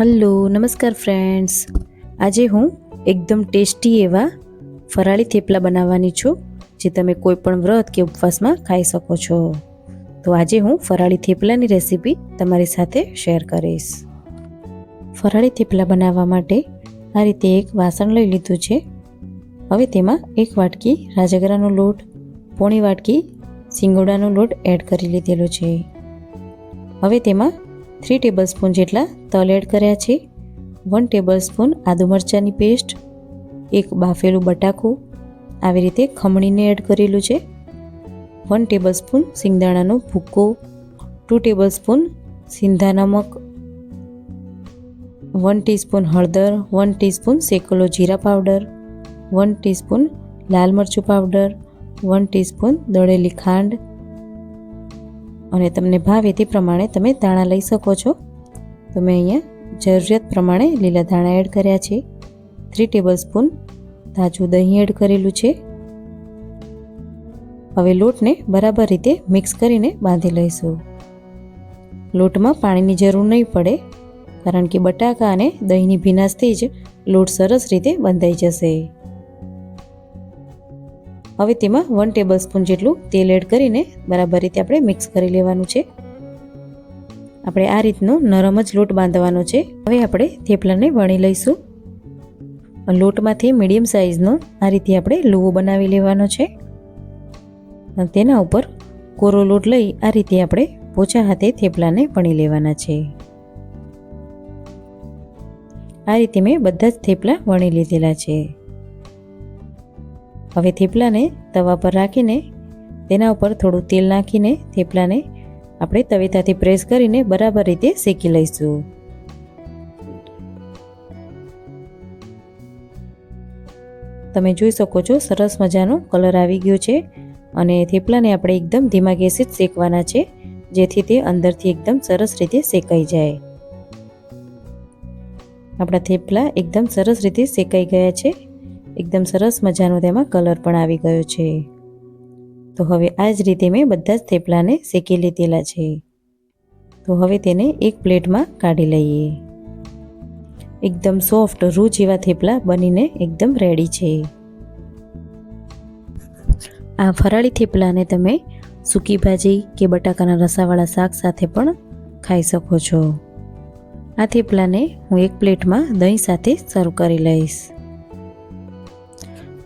Hello, નમસ્કાર friends આજે હું એકદમ ટેસ્ટી એવા ફરાળી થેપલા બનાવવાની છું, જે તમે કોઈ પણ વ્રત કે ઉપવાસમાં ખાઈ શકો છો. તો આજે હું ફરાળી થેપલાની રેસીપી તમારી સાથે શેર કરીશ. ફરાળી થેપલા બનાવવા માટે આ રીતે એક વાસણ લઈ લીધું છે. હવે તેમાં એક વાટકી રાજગરાનો લોટ, પોણી વાટકી, સિંગોડાનો લોટ એડ કરી લીધેલો છે. હવે તેમાં થ્રી ટેબલ સ્પૂન જેટલા તલ એડ કર્યા છે. વન ટેબલ સ્પૂન આદુ મરચાંની પેસ્ટ. એક બાફેલું બટાકું. આવી રીતે ખમણીને એડ કરેલું છે. વન ટેબલ સ્પૂન સિંગદાણાનો ભૂક્કો ટુ ટેબલ સ્પૂન સિંધા નમક. વન ટીસ્પૂન હળદર. વન ટીસ્પૂન શેકેલો જીરા પાવડર. વન ટીસ્પૂન લાલ મરચું પાવડર. વન ટીસ્પૂન દળેલી ખાંડ. અને તમને ભાવે તે પ્રમાણે તમે દાણા લઈ શકો છો. તો મેં અહીંયા જરૂરિયાત પ્રમાણે લીલા દાણા એડ કર્યા છે. થ્રી ટેબલ સ્પૂન તાજું દહીં એડ કરેલું છે. હવે લોટને બરાબર રીતે મિક્સ કરીને બાંધી લઈશું. લોટમાં પાણીની જરૂર નહીં પડે, કારણ કે બટાકા અને દહીંની ભીનાશથી જ લોટ સરસ રીતે બંધાઈ જશે. હવે તેમાં વન ટેબલ સ્પૂન જેટલું તેલ એડ કરીને બરાબર રીતે આપણે મિક્સ કરી લેવાનું છે. આપણે આ રીતનો નરમ જ લોટ બાંધવાનો છે. હવે આપણે થેપલાને વણી લઈશું. લોટમાંથી મીડિયમ સાઇઝનો આ રીતે આપણે લુવો બનાવી લેવાનો છે. તેના ઉપર કોરો લોટ લઈ આ રીતે આપણે પોચા હાથે થેપલાને વણી લેવાના છે. આ રીતે મેં બધા જ થેપલા વણી લીધેલા છે. હવે થેપલાને તવા પર રાખીને, તેના ઉપર થોડું તેલ નાખીને થેપલાને આપણે તવેતાથી પ્રેસ કરીને બરાબર રીતે શેકી લઈશું. તમે જોઈ શકો છો, સરસ મજાનો કલર આવી ગયો છે અને થેપલાને આપણે એકદમ ધીમા ગેસે જ શેકવાના છે, જેથી તે અંદરથી એકદમ સરસ રીતે શેકાઈ જાય. આપણા થેપલા એકદમ સરસ રીતે શેકાઈ ગયા છે. એકદમ સરસ મજાનો તેમાં કલર પણ આવી ગયો છે. તો હવે આ જ રીતે મેં બધા જ થેપલાને શેકી લીધેલા છે. તો હવે તેને એક પ્લેટમાં કાઢી લઈએ. એકદમ સોફ્ટ રૂ જેવા થેપલા બનીને એકદમ રેડી છે. આ ફરાળી થેપલાને તમે સૂકી ભાજી કે બટાકાના રસાવાળા શાક સાથે પણ ખાઈ શકો છો. આ થેપલાને હું એક પ્લેટમાં દહીં સાથે સર્વ કરી લઈશ.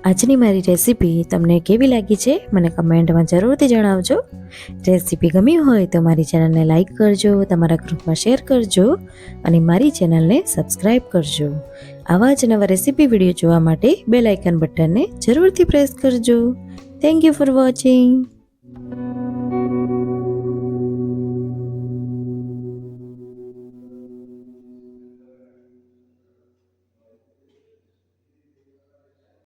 આજની મારી રેસીપી તમને કેવી લાગી છે, મને કમેન્ટમાં જરૂરથી જણાવજો. રેસીપી ગમી હોય તો મારી ચેનલને લાઇક કરજો, તમારા ગ્રુપમાં શેર કરજો અને મારી ચેનલને સબસ્ક્રાઈબ કરજો. આવા જ નવા રેસીપી વીડિયો જોવા માટે બેલ આઇકન બટનને જરૂરથી પ્રેસ કરજો. Thank you for watching